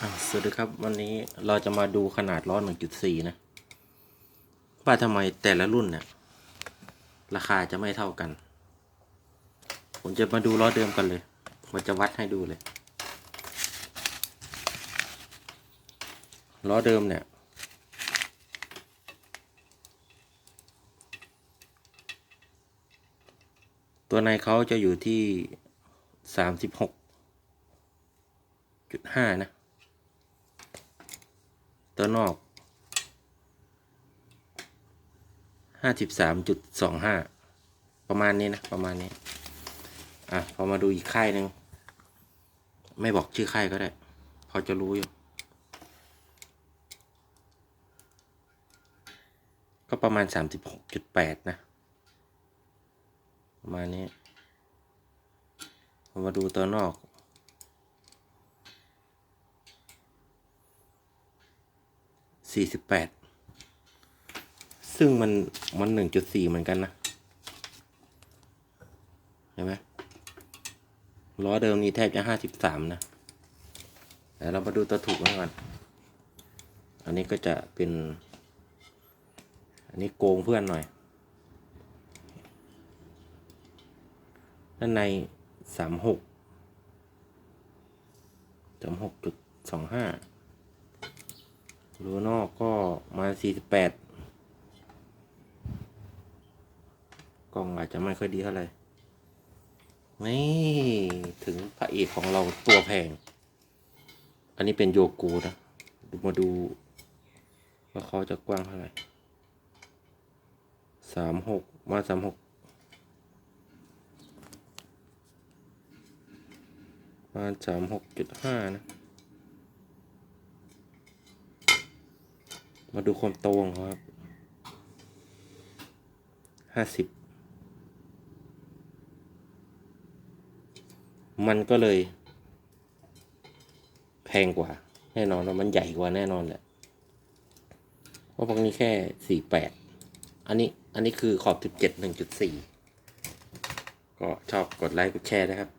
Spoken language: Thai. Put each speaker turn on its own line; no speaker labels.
สวัสดีครับวันนี้เราจะมาดูขนาดล้อ 1.4 นะ ว่าทำไมแต่ละรุ่นเนี่ย ราคาจะไม่เท่ากัน ผมจะมาดูล้อเดิมกันเลยผมจะวัดให้ดูเลยล้อเดิมเนี่ย ตัวในเขาจะอยู่ที่ 36.5 นะ ตัวนอกห้าสิบสามจุดสองห้าประมาณนี้นะประมาณนี้ อะพอมาดูอีกค่ายหนึ่งไม่บอกชื่อค่ายก็ได้ พอจะรู้อยู่ ก็ประมาณสามสิบหกจุดแปดนะ ประมาณนี้พอมาดูตัวนอก สี่สิบแปดซึ่งมันมันหนึ่งจุดสี่เหมือนกันนะเห็นไหมล้อเดิมนี้แทบจะห้าสิบสามนะแต่เรามาดูตัวถูกกันก่อน อันนี้ก็จะเป็น อันนี้โกงเพื่อนหน่อย ด้านในสามหกสามหกจุดสองห้า รูนอกก็มาสี่สิบแปดกล้องอาจจะไม่ค่อยดีเท่าไหร่นี่ถึงพระเอกของเราตัวแพง อันนี้เป็นโยกูนะดูมาดู ว่าเขาจะกว้างเท่าไหร่สามหกมาสามหกมาสามหกจุดห้านะ มาดูความโตของเขาครับห้าสิบ มันก็เลย แพงกว่า แน่นอนว่ามันใหญ่กว่าแน่นอนแหละ เพราะพวกนี้แค่สี่แปด อันนี้ อันนี้คือขอบสิบเจ็ดหนึ่งจุดสี่ ก็ชอบกดไลค์กดแชร์นะครับ